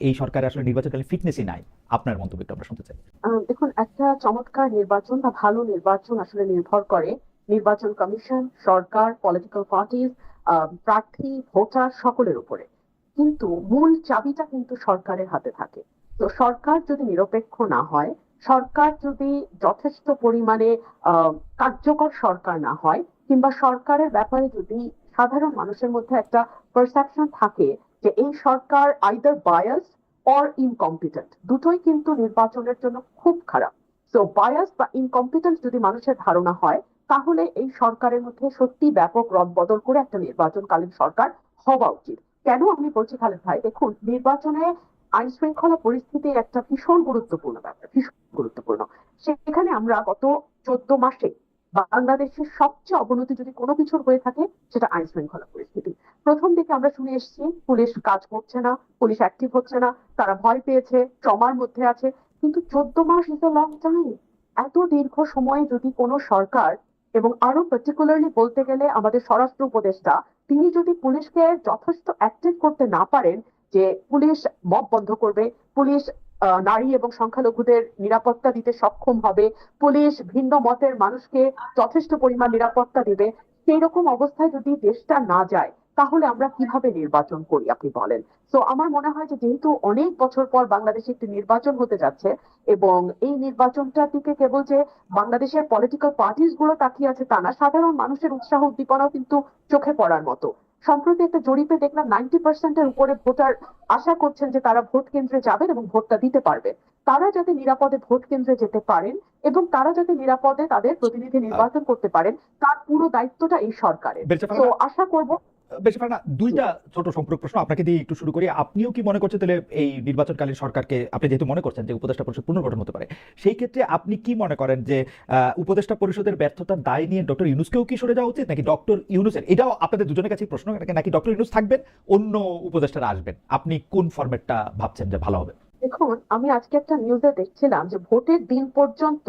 এই সরকারের আসলে নির্বাচনকালীন ফিটনেসই নাই, আপনার মন্তব্যটা আমরা শুনতে চাই। দেখুন, একটা চমৎকার নির্বাচন বা ভালো নির্বাচন আসলে নির্ভর করে। নির্বাচন কমিশন, সরকার পলিটিক্যাল পার্টিজ প্রার্থী, ভোটার সকলের উপরে। কিন্তু মূল চাবিটা কিন্তু সরকারের হাতে থাকে। তো সরকার যদি নিরপেক্ষ না হয়, সরকার যদি যথেষ্ট পরিমাণে কার্যকর সরকার না হয়, কিংবা সরকারের ব্যাপারে যদি সাধারণ মানুষের মধ্যে একটা পারসেপশন থাকে যে এই সরকার আইদার বায়াস অর ইনকম্পিটেন্ট দুটোই কিন্তু নির্বাচনের জন্য খুব খারাপ। সো বায়াস বা ইনকম্পিটেন্ট যদি মানুষের ধারণা হয়, তাহলে এই সরকারের মধ্যে সত্যি ব্যাপক রদ বদল করে একটা নির্বাচনকালীন সরকার হওয়া উচিত। কেন আমি বলছি খালেদ ভাই, দেখুন, নির্বাচনে আইন শৃঙ্খলা পরিস্থিতি একটা ভীষণ গুরুত্বপূর্ণ ব্যাপার, ভীষণ গুরুত্বপূর্ণ। সেখানে আমরা গত চোদ্দ মাসে বাংলাদেশের সবচেয়ে অবনতি যদি কোনো কিছুর হয়ে থাকে, সেটা আইন শৃঙ্খলা পরিস্থিতি। প্রথম দিকে আমরা শুনে এসেছি, পুলিশ কাজ করছে না, পুলিশ অ্যাক্টিভ হচ্ছে না, তারা ভয় পেয়েছে, ট্রমার মধ্যে আছে। কিন্তু চোদ্দ মাস ইজ এ লং টাইম এত দীর্ঘ সময়ে যদি কোনো সরকার, এবং আরও পার্টিকুলারলি বলতে গেলে আমাদের স্বরাষ্ট্র উপদেষ্টা, তিনি যদি পুলিশকে যথেষ্ট অ্যাক্টিভ করতে না পারেন, যে পুলিশ মব বন্ধ করবে, পুলিশ নারী এবং সংখ্যালঘুদের নিরাপত্তা দিতে সক্ষম হবে। পুলিশ ভিন্ন মতের মানুষকে যথেষ্ট পরিমাণ নিরাপত্তা দিবে। সেই রকম অবস্থায় যদি দেশটা না যায়, তাহলে আমরা কীভাবে নির্বাচন করি আপনি বলেন? তো আমার মনে হয় যে যেহেতু অনেক বছর পর বাংলাদেশে একটি নির্বাচন হতে যাচ্ছে এবং এই নির্বাচনটার দিকে কেবল যে বাংলাদেশের পলিটিক্যাল পার্টিসগুলো তাকিয়ে আছে তা না, সাধারণ মানুষের উৎসাহ উদ্দীপনাও কিন্তু চোখে পড়ার মতো। সম্প্রতি একটা জরিপে দেখলাম নাইনটি পার্সেন্টের উপরে ভোটার আশা করছেন যে তারা ভোট কেন্দ্রে যাবেন এবং ভোটটা দিতে পারবে। তারা যাতে নিরাপদে ভোট কেন্দ্রে যেতে পারেন এবং তারা যাতে নিরাপদে তাদের প্রতিনিধি নির্বাচন করতে পারেন তার পুরো দায়িত্বটা এই সরকারের। তো আশা করব বেলচা ফারহানা, দুইটা ছোট সম্পর্ক প্রশ্ন আপনাকে দিয়ে একটু শুরু করি। আপনিও কি মনে করছেন তাহলে এই নির্বাচনকালীন সরকারকে আপনি যেহেতু মনে করছেন যে উপদেষ্টা পরিষদ পুনর্গঠন হতে পারে সেই ক্ষেত্রে আপনি কি মনে করেন যে উপদেষ্টা পরিষদের ব্যর্থতার দায় নিয়ে ডক্টর ইউনুসকেও কি সরে যাওয়া উচিত নাকি ডক্টর ইউনুসের? এটাও আপনাদের দুজনের কাছে প্রশ্ন নাকি ডক্টর ইউনুস থাকবেন অন্য উপদেষ্টারা আসবেন? আপনি কোন ফরম্যাটটা ভাবছেন যে ভালো হবে? দেখুন আমি আজকে একটা নিউজে দেখছিলাম যে ভোটের দিন পর্যন্ত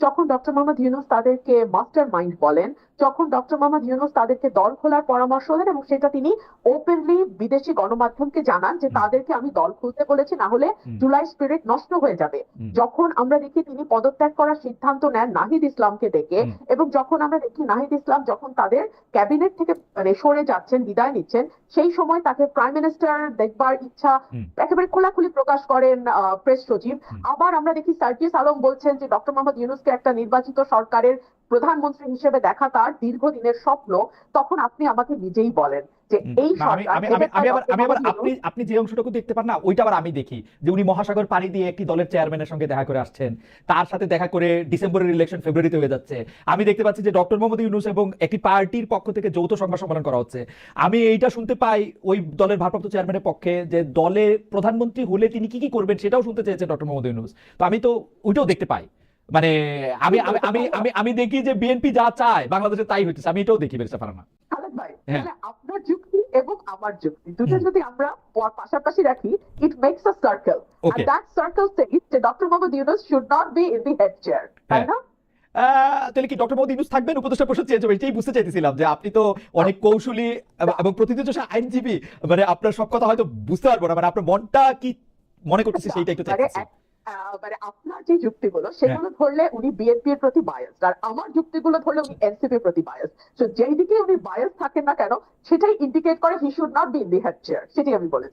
যখন ডক্টর মোহাম্মদ ইউনুস তাদেরকে মাস্টার মাইন্ড বলেন যখন ডক্টর মোহাম্মদ ইউনুস তাদেরকে দল খোলার পরামর্শ দেন এবং সেটা তিনি ওপেনলি বিদেশি গণমাধ্যমকে জানান যে তাদেরকে আমি দল খুলতে বলেছি না হলে জুলাই স্পিরিট নষ্ট হয়ে যাবে। যখন আমরা দেখি তিনি পদত্যাগ করার সিদ্ধান্ত নেন নাহিদ ইসলামকে হুম। এবং যখন আমরা দেখি নাহিদ ইসলাম যখন তাদের ক্যাবিনেট থেকে মানে সরে যাচ্ছেন বিদায় নিচ্ছেন সেই সময় তাকে প্রাইম মিনিস্টার দেখবার ইচ্ছা। একেবারে খোলাখুলি প্রকাশ করেন প্রেস সচিব। আবার আমরা দেখি সার্জিস আলম বলছেন যে ডক্টর মোহাম্মদ ইউনুসকে একটা নির্বাচিত সরকারের প্রধানমন্ত্রী হিসেবে দেখা তার দীর্ঘদিনের স্বপ্ন তখন আপনি আমাকে নিজেই বলেন যে। এই আপনি আপনি যে অংশটুকু দেখতে পান না ওইটা আবার আমি দেখি যে উনি মহাসাগর পাড়ি দিয়ে একটি দলের চেয়ারম্যানের সঙ্গে দেখা করে আসছেন। তার সাথে দেখা করে ডিসেম্বরের ইলেকশন ফেব্রুয়ারিতে হয়ে যাচ্ছে। আমি দেখতে পাচ্ছি যে ডক্টর মোহাম্মদ ইউনুস এবং একটি পার্টির পক্ষ থেকে যৌথ সংবাদ সম্মেলন করা হচ্ছে। আমি এইটা শুনতে পাই ওই দলের ভারপ্রাপ্ত চেয়ারম্যানের পক্ষে যে দলে প্রধানমন্ত্রী হলে তিনি কি কি করবেন সেটাও শুনতে চেয়েছে ডক্টর মোহাম্মদ ইউনুস। তো আমি তো ওইটাও দেখতে পাই। মানে আমি আমি আমি আমি দেখি যে বিএনপি যা চায় বাংলাদেশে তাই হচ্ছে আমি এটাও দেখি বেরসা ফারানা ভাই হ্যাঁ। তাহলে আপনার যুক্তি এবং আমার যুক্তি দুটো যদি আমরা পাশাপাশি রাখি it makes a circle and that circle says যে doctor Muhammad Yunus should not be in the head chair তাই হ্যাঁ। না? তাহলে কি ডক্টর মোদী ইউনুস থাকবেন? উপদেষ্টা পরিষদ চেঞ্জ হবে এটাই বুঝতে চাইতেছিলাম যে আপনি তো অনেক কৌশলী এবং- প্রতিনিধিত্ব আইনজীবী মানে আপনার সব কথা হয়তো বুঝতে পারব না মানে আপনার মনটা কি মনে করতেছে সেইটা একটু মানে চাইতেছি আহ, মানে আপনার যে যুক্তিগুলো সেগুলো ধরলে উনি বিএনপি এর প্রতি বায়াস আর আমার যুক্তিগুলো ধরলে উনি এনসিপি এর প্রতি বায়াস তো যেই দিকে উনি বায়াস থাকেন না কেন সেটাই ইন্ডিকেট করে he should not be in the head chair সেটাই আমি বলেছি।